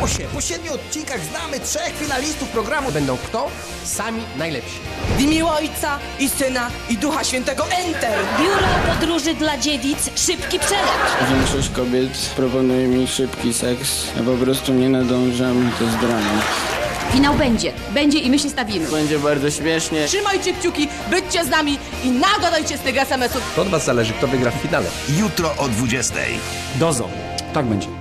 Udało się! Po siedmiu odcinkach znamy trzech finalistów programu. Będą kto? Sami najlepsi. W imię Ojca i Syna i Ducha Świętego Enter! Biuro podróży dla dziewic, szybki przelew. Większość kobiet proponuje mi szybki seks. Ja po prostu nie nadążam to jest drama. Finał będzie. Będzie i my się stawimy. Będzie bardzo śmiesznie. Trzymajcie kciuki, byćcie z nami i nagadajcie z tych SMS-ów. To od was zależy, kto wygra w finale. Jutro o 20. Dozą. Tak będzie.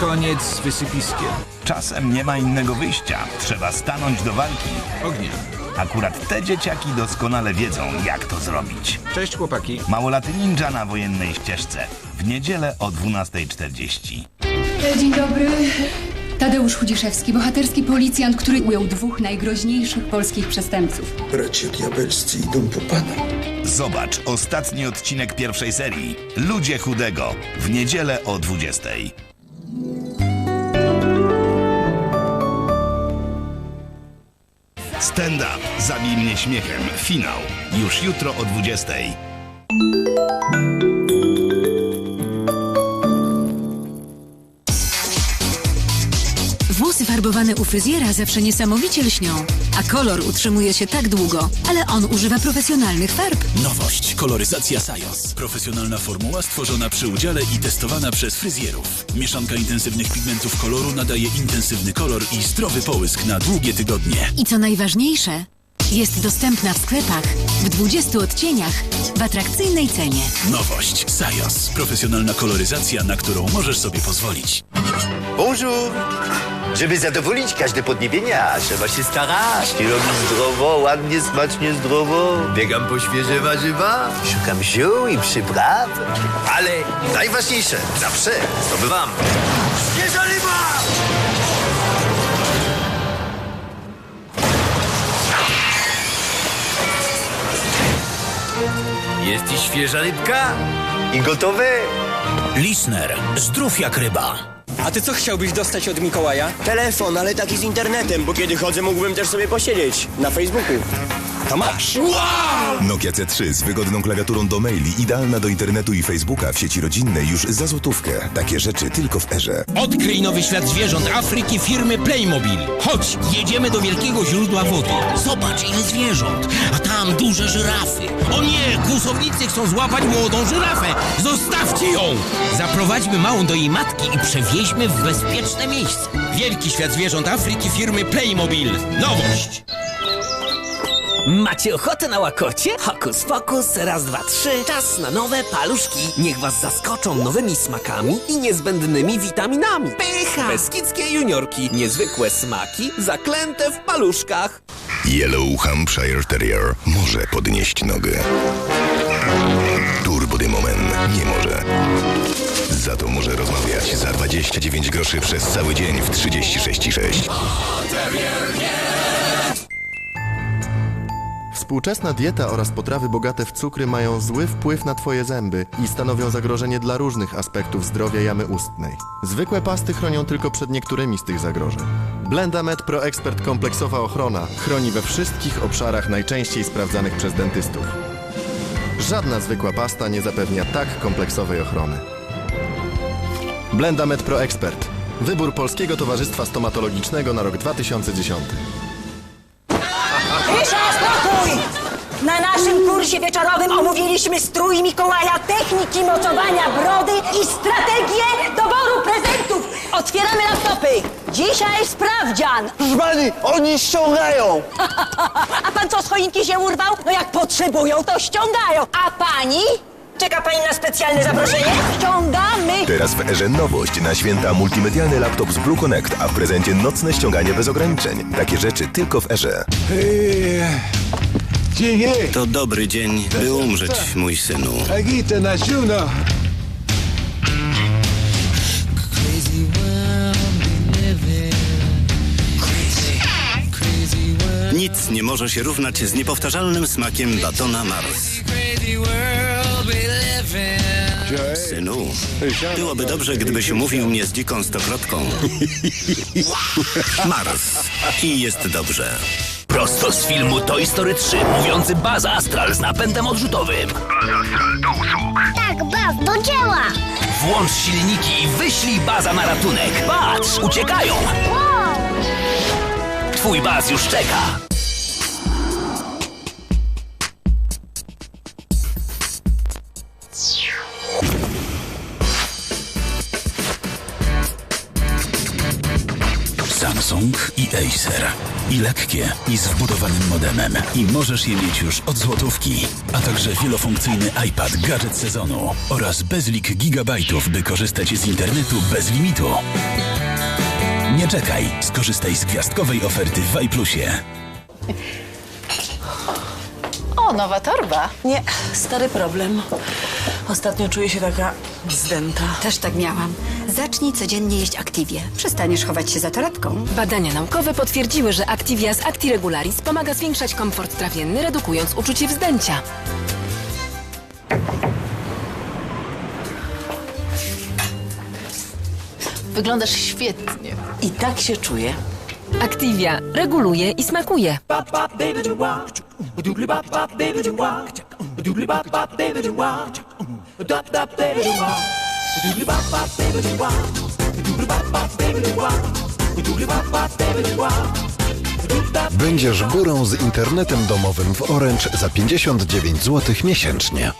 Koniec z wysypiskiem. Czasem nie ma innego wyjścia. Trzeba stanąć do walki. Ognia. Akurat te dzieciaki doskonale wiedzą, jak to zrobić. Cześć chłopaki. Małolaty ninja na wojennej ścieżce. W niedzielę o 12.40. Dzień dobry. Tadeusz Chudziszewski, bohaterski policjant, który ujął dwóch najgroźniejszych polskich przestępców. Bracia diabelscy idą po pana. Zobacz ostatni odcinek pierwszej serii. Ludzie chudego. W niedzielę o 20.00. Stand up. Zabij mnie śmiechem. Finał. Już jutro o 20.00. farbowane u fryzjera zawsze niesamowicie lśnią, a kolor utrzymuje się tak długo, ale on używa profesjonalnych farb. Nowość. Koloryzacja Sajos. Profesjonalna formuła stworzona przy udziale i testowana przez fryzjerów. Mieszanka intensywnych pigmentów koloru nadaje intensywny kolor i zdrowy połysk na długie tygodnie. I co najważniejsze, jest dostępna w sklepach w 20 odcieniach w atrakcyjnej cenie. Nowość. Sajos. Profesjonalna koloryzacja, na którą możesz sobie pozwolić. Bonjour! Żeby zadowolić każde podniebienia, trzeba się starać. I robić zdrowo, ładnie, smacznie, zdrowo. Biegam po świeże warzywa, szukam ziół i przypraw. Ale najważniejsze, zawsze zdobywam świeża ryba! Jest i świeża rybka? I gotowe? Lisner. Zdrów jak ryba. A ty co chciałbyś dostać od Mikołaja? Telefon, ale taki z internetem, bo kiedy chodzę mógłbym też sobie posiedzieć na Facebooku. To masz. Nokia C3 z wygodną klawiaturą do maili, idealna do internetu i Facebooka w sieci rodzinnej już za złotówkę. Takie rzeczy tylko w erze. Odkryj nowy świat zwierząt Afryki firmy Playmobil. Chodź, jedziemy do wielkiego źródła wody. Zobacz ile zwierząt, a tam duże żyrafy. O nie, kłusownicy chcą złapać młodą żyrafę. Zostawcie ją! Zaprowadźmy małą do jej matki i przewieźmy w bezpieczne miejsce. Wielki świat zwierząt Afryki firmy Playmobil. Nowość! Macie ochotę na łakocie? Hokus pokus, raz, dwa, trzy. Czas na nowe paluszki. Niech was zaskoczą nowymi smakami i niezbędnymi witaminami. Pycha! Beskidzkie juniorki. Niezwykłe smaki, zaklęte w paluszkach. Yellow Hampshire Terrier może podnieść nogę. Turbo de Moment nie może. Za to może rozmawiać za 29 groszy przez cały dzień w 36,6. Współczesna dieta oraz potrawy bogate w cukry mają zły wpływ na Twoje zęby i stanowią zagrożenie dla różnych aspektów zdrowia jamy ustnej. Zwykłe pasty chronią tylko przed niektórymi z tych zagrożeń. Blendamed Pro Expert kompleksowa ochrona chroni we wszystkich obszarach najczęściej sprawdzanych przez dentystów. Żadna zwykła pasta nie zapewnia tak kompleksowej ochrony. Blendamed Pro Expert. Wybór Polskiego Towarzystwa Stomatologicznego na rok 2010. naszym kursie wieczorowym omówiliśmy strój Mikołaja, techniki mocowania brody i strategię doboru prezentów. Otwieramy laptopy. Dzisiaj sprawdzian. Proszę pani, oni ściągają! A pan co z choinki się urwał? No jak potrzebują, to ściągają. A pani? Czeka pani na specjalne zaproszenie? Ściągamy. Teraz w erze nowość na święta multimedialny laptop z Blue Connect, a w prezencie nocne ściąganie bez ograniczeń. Takie rzeczy tylko w erze. To dobry dzień, by umrzeć, mój synu. Agite na zimno. Nic nie może się równać z niepowtarzalnym smakiem batona Mars. Synu, byłoby dobrze, gdybyś umówił mnie z dziką stokrotką. Mars. I jest dobrze. Prosto z filmu Toy Story 3, mówiący Baz Astral z napędem odrzutowym. Baz Astral do usług. Tak, Baz, do dzieła! Włącz silniki i wyślij Baza na ratunek. Patrz, uciekają! Wow! Twój Baz już czeka. Samsung i Acer. I lekkie, i z wbudowanym modemem. I możesz je mieć już od złotówki. A także wielofunkcyjny iPad gadżet sezonu oraz bezlik gigabajtów, by korzystać z internetu bez limitu. Nie czekaj, skorzystaj z gwiazdkowej oferty w iPlusie. O, nowa torba. Nie, stary problem. Ostatnio czuję się taka zdęta. Też tak miałam. Zacznij codziennie jeść Activie. Przestaniesz chować się za torebką. Badania naukowe potwierdziły, że Activia z ActiRegularis pomaga zwiększać komfort trawienny, redukując uczucie wzdęcia. Wyglądasz świetnie. I tak się czuję. Activia reguluje i smakuje. Będziesz górą z internetem domowym w Orange za 59 zł miesięcznie.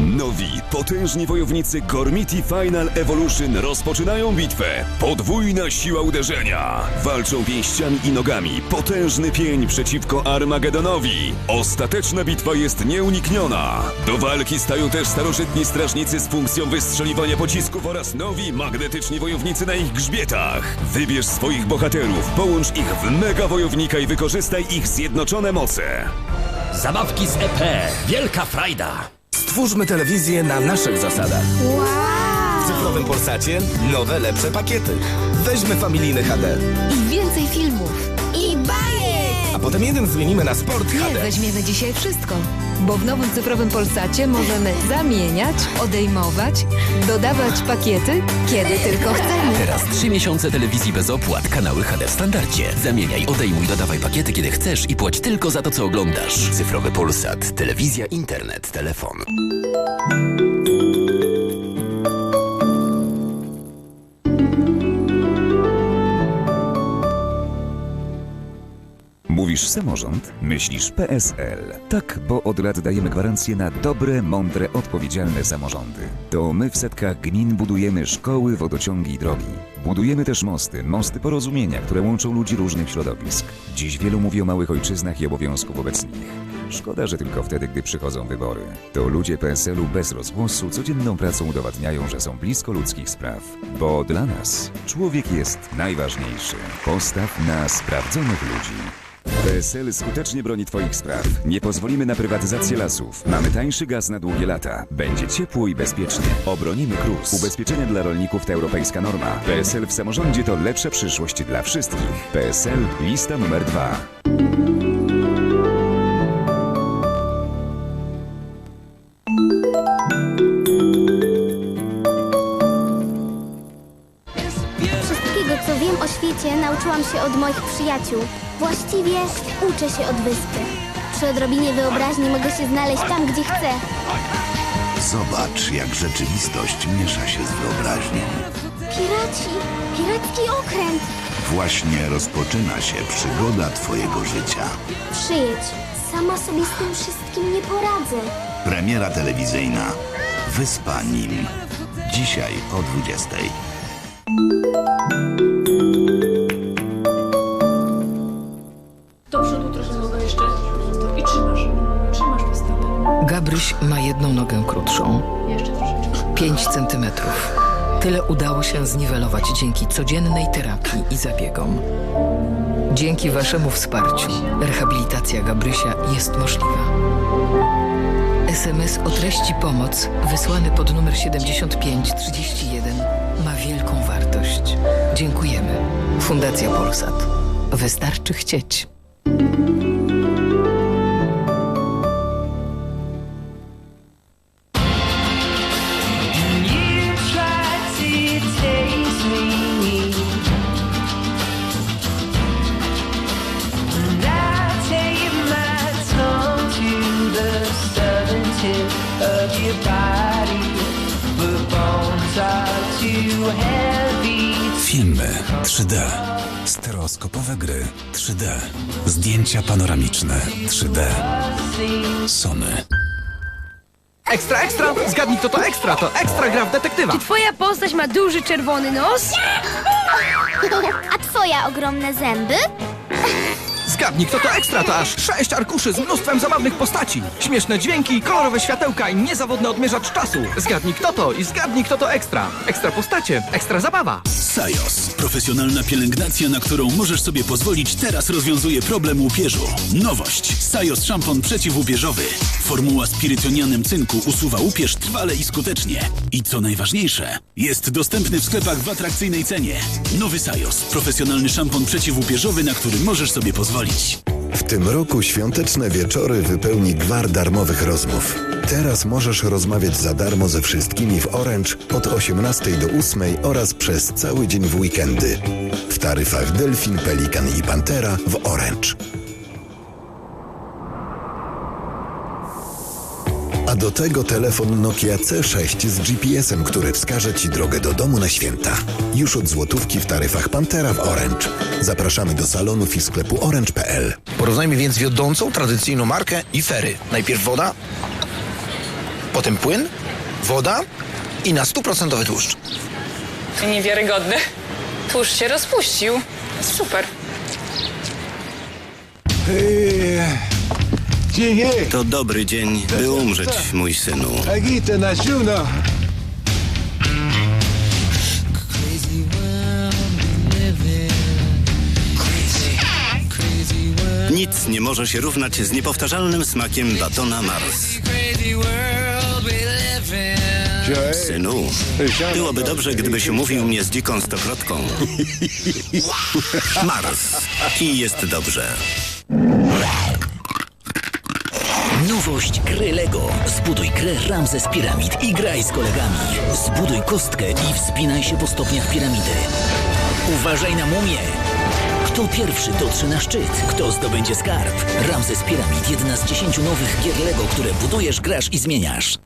Nowi, potężni wojownicy Gormiti Final Evolution rozpoczynają bitwę. Podwójna siła uderzenia. Walczą pięściami i nogami. Potężny pień przeciwko Armagedonowi. Ostateczna bitwa jest nieunikniona. Do walki stają też starożytni strażnicy z funkcją wystrzeliwania pocisków oraz nowi magnetyczni wojownicy na ich grzbietach. Wybierz swoich bohaterów, połącz ich w mega wojownika i wykorzystaj ich zjednoczone moce. Zabawki z EP. Wielka frajda. Stwórzmy telewizję na naszych zasadach. W cyfrowym Polsacie nowe, lepsze pakiety. Weźmy familijny HD, I więcej filmów. A potem jeden zmienimy na Sport Nie, HD. weźmiemy dzisiaj wszystko. Bo w nowym cyfrowym Polsacie możemy zamieniać, odejmować, dodawać pakiety, kiedy tylko chcemy. Teraz trzy miesiące telewizji bez opłat, kanały HD w standardzie. Zamieniaj, odejmuj, dodawaj pakiety kiedy chcesz i płać tylko za to, co oglądasz. Cyfrowy Polsat, telewizja, internet, telefon. Mówisz samorząd? Myślisz PSL. Tak, bo od lat dajemy gwarancję na dobre, mądre, odpowiedzialne samorządy. To my w setkach gmin budujemy szkoły, wodociągi i drogi. Budujemy też mosty, mosty porozumienia, które łączą ludzi różnych środowisk. Dziś wielu mówi o małych ojczyznach i obowiązku wobec nich. Szkoda, że tylko wtedy, gdy przychodzą wybory. To ludzie PSL-u bez rozgłosu codzienną pracą udowadniają, że są blisko ludzkich spraw. Bo dla nas człowiek jest najważniejszy. Postaw na sprawdzonych ludzi. PSL skutecznie broni Twoich spraw. Nie pozwolimy na prywatyzację lasów. Mamy tańszy gaz na długie lata. Będzie ciepło i bezpiecznie. Obronimy KRUS. Ubezpieczenia dla rolników to europejska norma. PSL w samorządzie to lepsza przyszłość dla wszystkich. PSL lista numer dwa. Nauczyłam się od moich przyjaciół. Właściwie uczę się od wyspy. Przy odrobinie wyobraźni mogę się znaleźć tam, gdzie chcę. Zobacz, jak rzeczywistość miesza się z wyobraźnią. Piraci! Piracki okręt! Właśnie rozpoczyna się przygoda Twojego życia. Przyjedź. Sama sobie z tym wszystkim nie poradzę. Premiera telewizyjna. Wyspa Nim. Dzisiaj o 20. Gabryś ma jedną nogę krótszą. Jeszcze troszeczkę. 5 centymetrów. Tyle udało się zniwelować dzięki codziennej terapii i zabiegom. Dzięki Waszemu wsparciu rehabilitacja Gabrysia jest możliwa. SMS o treści pomoc wysłany pod numer 7531 ma wielką wartość. Dziękujemy. Fundacja Polsat. Wystarczy chcieć. Filmy 3D. Stereoskopowe gry 3D. Zdjęcia panoramiczne 3D. Sony. Ekstra, ekstra! Zgadnij, kto to ekstra! To ekstra gra w detektywa! Czy twoja postać ma duży czerwony nos? A twoja ogromne zęby? Zgadnij, kto to ekstra! To aż sześć arkuszy z mnóstwem zabawnych postaci! Śmieszne dźwięki, kolorowe światełka i niezawodny odmierzacz czasu! Zgadnij, kto to i zgadnij, kto to ekstra! Ekstra postacie, ekstra zabawa! Sajos. Profesjonalna pielęgnacja, na którą możesz sobie pozwolić, teraz rozwiązuje problem łupieżu. Nowość. Sajos szampon przeciwłupieżowy. Formuła spirytonianem cynku usuwa łupież trwale i skutecznie. I co najważniejsze, jest dostępny w sklepach w atrakcyjnej cenie. Nowy Sajos. Profesjonalny szampon przeciwłupieżowy, na który możesz sobie pozwolić. W tym roku świąteczne wieczory wypełni gwar darmowych rozmów. Teraz możesz rozmawiać za darmo ze wszystkimi w Orange od 18 do 8 oraz przez cały dzień w weekendy. W taryfach Delfin, Pelikan i Pantera w Orange. A do tego telefon Nokia C6 z GPS-em, który wskaże Ci drogę do domu na święta. Już od złotówki w taryfach Pantera w Orange. Zapraszamy do salonów i sklepu orange.pl. Porównajmy więc wiodącą, tradycyjną markę i fery. Najpierw woda, potem płyn, woda i na stuprocentowy tłuszcz. Niewiarygodne. Tłuszcz się rozpuścił. Super. To dobry dzień, by umrzeć, mój synu. Nic nie może się równać z niepowtarzalnym smakiem batona Mars. Synu, byłoby dobrze, gdybyś umówił mnie z dziką stokrotką. Mars. I jest dobrze. Nowość gry Lego. Zbuduj grę Ramzes Piramid i graj z kolegami. Zbuduj kostkę i wspinaj się po stopniach piramidy. Uważaj na mumię. Kto pierwszy dotrze na szczyt? Kto zdobędzie skarb? Ramzes Piramid, jedna z dziesięciu nowych gier Lego, które budujesz, grasz i zmieniasz.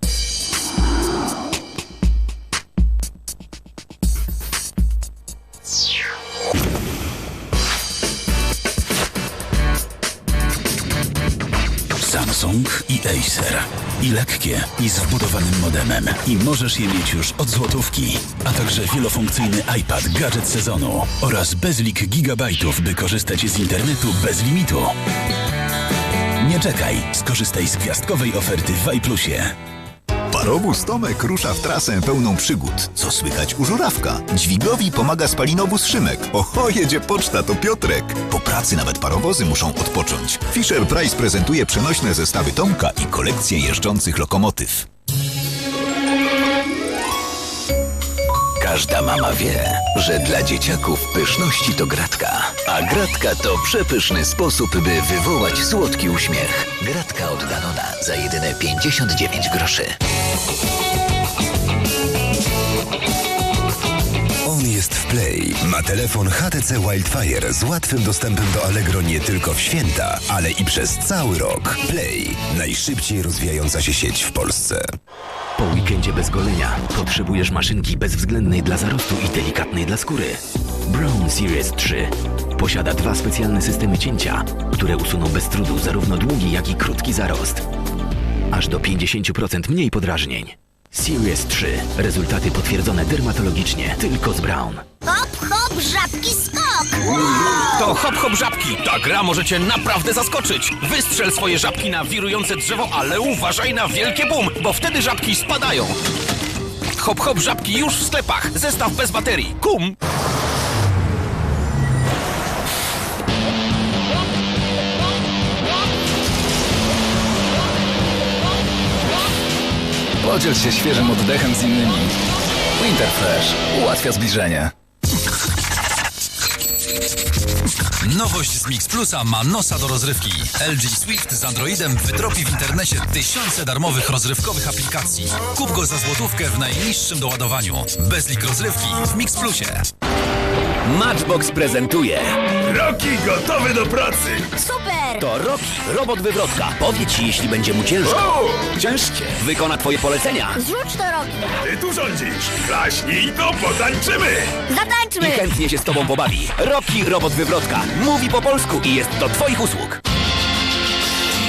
Acer. I lekkie, i z wbudowanym modemem. I możesz je mieć już od złotówki. A także wielofunkcyjny iPad gadżet sezonu. Oraz bezlik gigabajtów, by korzystać z internetu bez limitu. Nie czekaj, skorzystaj z gwiazdkowej oferty w iPlusie. Parowóz Tomek rusza w trasę pełną przygód. Co słychać u żurawka? Dźwigowi pomaga spalinowóz Szymek. Oho, jedzie poczta, to Piotrek. Po pracy nawet parowozy muszą odpocząć. Fisher Price prezentuje przenośne zestawy Tomka i kolekcję jeżdżących lokomotyw. Każda mama wie, że dla dzieciaków pyszności to gratka. A gratka to przepyszny sposób, by wywołać słodki uśmiech. Gratka od Danona za jedyne 59 groszy. On jest w Play. Ma telefon HTC Wildfire z łatwym dostępem do Allegro nie tylko w święta, ale i przez cały rok. Play. Najszybciej rozwijająca się sieć w Polsce. Po weekendzie bez golenia potrzebujesz maszynki bezwzględnej dla zarostu i delikatnej dla skóry. Brown Series 3 posiada dwa specjalne systemy cięcia, które usuną bez trudu zarówno długi, jak i krótki zarost. Aż do 50% mniej podrażnień. Series 3. Rezultaty potwierdzone dermatologicznie tylko z Brown. Hop, hop, żabki skok! To hop hop żabki! Ta gra może cię naprawdę zaskoczyć! Wystrzel swoje żabki na wirujące drzewo, ale uważaj na wielkie boom, bo wtedy żabki spadają! Hop hop żabki już w sklepach! Zestaw bez baterii! Kum! Podziel się świeżym oddechem z innymi. Winterfresh ułatwia zbliżenie. Nowość z Mix Plusa ma nosa do rozrywki. LG Swift z Androidem wytropi w internecie tysiące darmowych rozrywkowych aplikacji. Kup go za złotówkę w najniższym doładowaniu. Bezlik rozrywki w Mix Plusie. Matchbox prezentuje Roki gotowy do pracy! Super! Super! To Roki, robot wywrotka. Powie ci, jeśli będzie mu ciężko. Ciężkie. Wykona twoje polecenia. Zrzuć to, Roki! Ty tu rządzisz. Klaśnij to potańczymy. I Zatańczmy! chętnie się z tobą pobawi. Roki, robot wywrotka. Mówi po polsku i jest do twoich usług.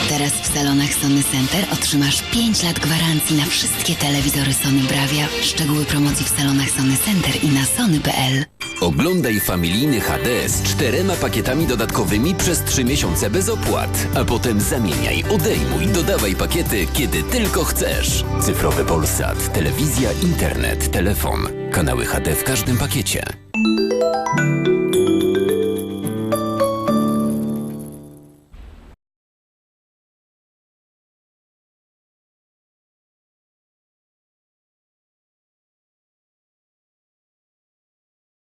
Teraz w salonach Sony Center otrzymasz 5 lat gwarancji na wszystkie telewizory Sony Bravia. Szczegóły promocji w salonach Sony Center i na sony.pl. Oglądaj familijny HD z czterema pakietami dodatkowymi przez 3 miesiące bez opłat, a potem zamieniaj, odejmuj, dodawaj pakiety, kiedy tylko chcesz. Cyfrowy Polsat, telewizja, internet, telefon, kanały HD w każdym pakiecie.